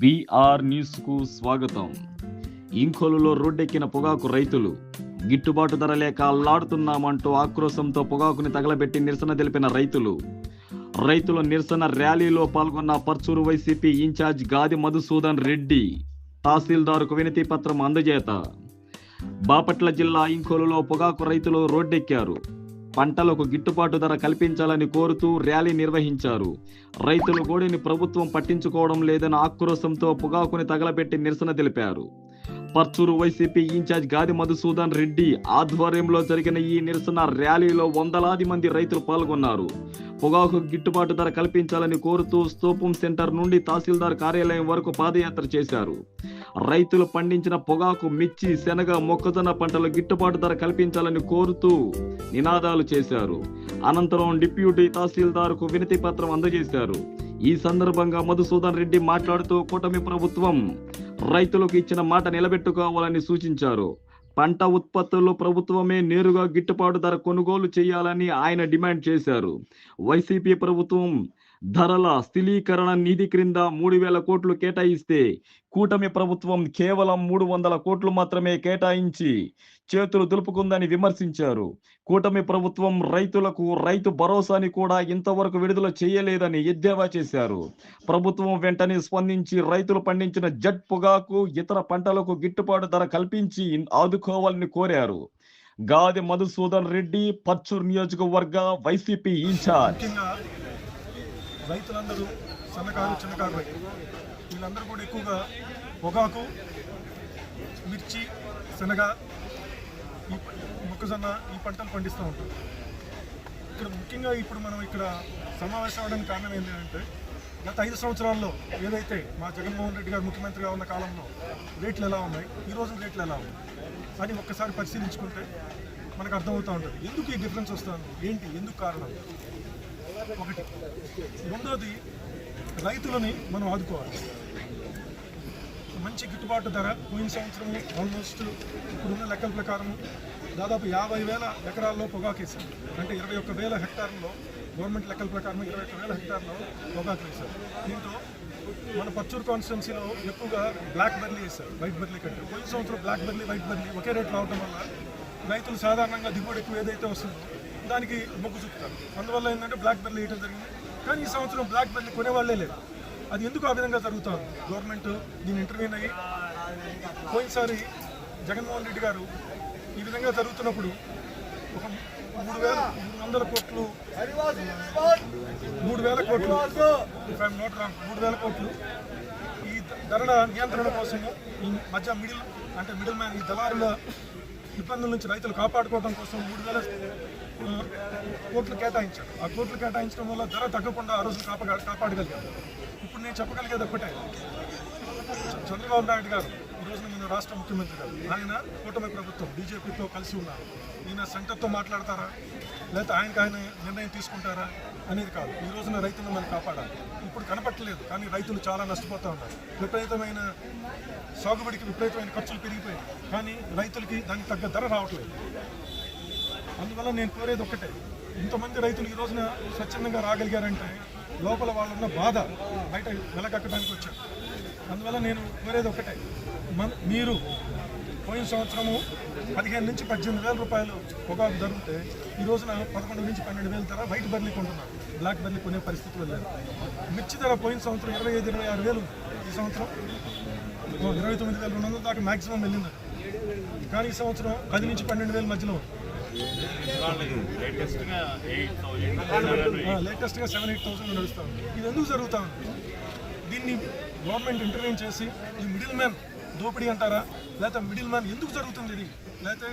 BR న్యూస్కు స్వాగతం. ఇంకోలులో రోడ్డెక్కిన పొగాకు రైతులు గిట్టుబాటు ధర లేక అల్లాడుతున్నామంటూ ఆక్రోశంతో పొగాకుని తగలబెట్టి నిరసన తెలిపిన రైతులు. రైతుల నిరసన ర్యాలీలో పాల్గొన్న పర్చూరు వైసీపీ ఇన్ఛార్జ్ గాది మధుసూదన్ రెడ్డి తహసీల్దారుకు వినతి పత్రం అందజేత. బాపట్ల జిల్లా ఇంకోలులో పొగాకు రైతులు రోడ్డెక్కారు. పంటలకు గిట్టుబాటు ధర కల్పించాలని కోరుతూ ర్యాలీ నిర్వహించారు. రైతులు గోడిని ప్రభుత్వం పట్టించుకోవడం లేదని ఆక్రోశంతో పొగాకుని తగలబెట్టి నిరసన తెలిపారు. పర్చూరు వైసీపీ ఇన్ఛార్జ్ గాది మధుసూదన్ రెడ్డి ఆధ్వర్యంలో జరిగిన ఈ నిరసన ర్యాలీలో వందలాది మంది రైతులు పాల్గొన్నారు. పొగాకు గిట్టుబాటు ధర కల్పించాలని కోరుతూ స్తూపం సెంటర్ నుండి తహసీల్దార్ కార్యాలయం వరకు పాదయాత్ర చేశారు. రైతులు పండించిన పొగాకు మిర్చి శనగ మొక్కజొన్న పంటలు గిట్టుబాటు ధర కల్పించాలని కోరుతూ నినాదాలు చేశారు. అనంతరం డిప్యూటీ తహసీల్దార్కు వినతి పత్రం అందజేశారు. ఈ సందర్భంగా మధుసూదన్ రెడ్డి మాట్లాడుతూ కూటమి ప్రభుత్వం రైతులకు ఇచ్చిన మాట నిలబెట్టుకోవాలని సూచించారు. పంట ఉత్పత్తుల్లో ప్రభుత్వమే నేరుగా గిట్టుబాటు ధర కొనుగోలు చేయాలని ఆయన డిమాండ్ చేశారు. వైసీపీ ప్రభుత్వం ధరల స్థిరీకరణ నిధి క్రింద మూడు వేల కోట్లు కేటాయిస్తే కూటమి ప్రభుత్వం కేవలం మూడు వందల కోట్లు మాత్రమే కేటాయించి చేతులు దులుపుకుందని విమర్శించారు. కూటమి ప్రభుత్వం రైతులకు రైతు భరోసాని కూడా ఇంతవరకు విడుదల చేయలేదని ఎద్దేవా చేశారు. ప్రభుత్వం వెంటనే స్పందించి రైతులు పండించిన జట్ పొగాకు ఇతర పంటలకు గిట్టుబాటు ధర కల్పించి ఆదుకోవాలని కోరారు. గాది మధుసూదన్ రెడ్డి పచ్చూర్ నియోజకవర్గ వైసీపీ ఇన్ఛార్జ్. రైతులందరూ సన్నకారు చిన్నకారు రైతులు. వీళ్ళందరూ కూడా ఎక్కువగా పొగాకు మిర్చి శనగ ఈ మొక్కజొన్న ఈ పంటలు పండిస్తూ ఉంటారు. ఇక్కడ ముఖ్యంగా ఇప్పుడు మనం ఇక్కడ సమావేశం అవడానికి కారణం ఏంటంటే గత ఐదు సంవత్సరాల్లో ఏదైతే మా జగన్మోహన్ రెడ్డి గారు ముఖ్యమంత్రిగా ఉన్న కాలంలో రేట్లు ఎలా ఉన్నాయి ఈ రోజు రేట్లు ఎలా ఉన్నాయి అని ఒక్కసారి పరిశీలించుకుంటే మనకు అర్థమవుతూ ఉంటుంది. ఎందుకు ఈ డిఫరెన్స్ వస్తుంది? ఏంటి? ఎందుకు కారణం? ఒకటి. రెండోది రైతులని మనం ఆదుకోవాలి. మంచి గిట్టుబాటు ధర పోయిన సంవత్సరం ఆల్మోస్ట్ ఇప్పుడున్న లెక్కల ప్రకారం దాదాపు యాభై వేల ఎకరాల్లో పొగాకు వేశారు అంటే ఇరవై ఒక్క వేల హెక్టార్లో గవర్నమెంట్ లెక్కల ప్రకారం ఇరవై ఒక్క వేల హెక్టార్లో పొగాకు వేశారు దీంట్లో మన పచ్చూరు కాన్స్టిట్యున్సీలో ఎక్కువగా బ్లాక్ బెర్లీ వేశారు వైట్ బెర్లీ కంటే. పోయిన సంవత్సరం బ్లాక్ బెర్లీ వైట్ బెర్లీ ఒకే రేట్ రావడం వల్ల రైతులు సాధారణంగా దిగుబడి ఎక్కువ ఏదైతే వస్తుందో దానికి మొగ్గు చూపుతారు. అందువల్ల ఏంటంటే బ్లాక్ బెర్రీ వేయడం జరిగింది. కానీ ఈ సంవత్సరం బ్లాక్ బెర్లీ కొనేవాళ్ళే లేదు అది ఎందుకు ఆ విధంగా జరుగుతుంది గవర్నమెంట్ దీన్ని ఇంటర్వ్యూన్ అయ్యి పోయినసారి జగన్మోహన్ రెడ్డి గారు ఈ విధంగా జరుగుతున్నప్పుడు ఒక మూడు వేల మూడు వందల కోట్లు మూడు వేల కోట్లు ఇఫ్ రాంగ్ మూడు వేల కోట్లు ఈ ధరల నియంత్రణ కోసము ఈ మధ్య మిడిల్ అంటే మిడిల్ మ్యాన్ ఈ దళారుల ఇబ్బందుల నుంచి రైతులు కాపాడుకోవడం కోసం మూడు వేల కోట్లు కేటాయించాడు ఆ కోట్లు కేటాయించడం వల్ల ధర తగ్గకుండా ఆ రోజు కాపా ఇప్పుడు నేను చెప్పగలిగేది ఒక్కటే. చంద్రబాబు నాయుడు గారు ఈ రోజున రాష్ట్ర ముఖ్యమంత్రి గారు ఆయన కూటమి ప్రభుత్వం బీజేపీతో కలిసి ఉన్నారు. ఈయన సెంటర్తో మాట్లాడతారా? లేకపోతే ఆయనకు ఆయన నిర్ణయం తీసుకుంటారా? అనేది కాదు. ఈ రోజున రైతులను మనం కాపాడాలి. ఇప్పుడు కనపట్టలేదు కానీ రైతులు చాలా నష్టపోతూ ఉన్నారు. విపరీతమైన సాగుబడికి విపరీతమైన ఖర్చులు పెరిగిపోయాయి. కానీ రైతులకి దానికి తగ్గ ధర రావట్లేదు. అందువల్ల నేను కోరేది ఒక్కటే. ఇంతమంది రైతులు ఈ రోజున స్వచ్ఛందంగా రాగలిగారంటే లోపల వాళ్ళున్న బాధ బయట వెలకక్కడానికి వచ్చారు. అందువల్ల నేను కోరేది ఒకటే. మన మీరు పోయిన సంవత్సరము పదిహేను నుంచి పద్దెనిమిది వేల రూపాయలు పొగాకు ధరితే ఈ రోజున పదకొండు నుంచి పన్నెండు వేల ధర వైట్ బర్లీ కొంటున్నారు. బ్లాక్ బర్లీ కొనే పరిస్థితులు లేదు మిర్చి ధర పోయిన సంవత్సరం ఇరవై ఐదు ఇరవై ఆరు వేలు. ఈ సంవత్సరం. ఇరవై తొమ్మిది వేల రెండు వందల దాకా మాక్సిమం వెళ్ళింది. కానీ ఈ సంవత్సరం పది నుంచి పన్నెండు వేల మధ్యలో లేటెస్ట్గా సెవెన్ ఎయిట్ థౌసండ్ నడుస్తూ ఇది ఎందుకు జరుగుతూ ఉంది? దీన్ని గవర్నమెంట్ ఇంటర్వ్యూన్ చేసి ఈ మిడిల్ మ్యాన్ దోపిడీ అంటారా? లేకపోతే మిడిల్ మ్యాన్ ఎందుకు జరుగుతుంది ఇది? లేకపోతే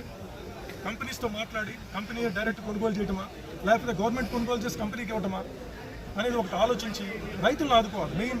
కంపెనీస్తో మాట్లాడి కంపెనీ డైరెక్ట్ కొనుగోలు చేయటమా? లేకపోతే గవర్నమెంట్ కొనుగోలు చేసి కంపెనీకి ఇవ్వటమా? అనేది ఒకటి ఆలోచించి రైతులను ఆదుకోవాలి. మెయిన్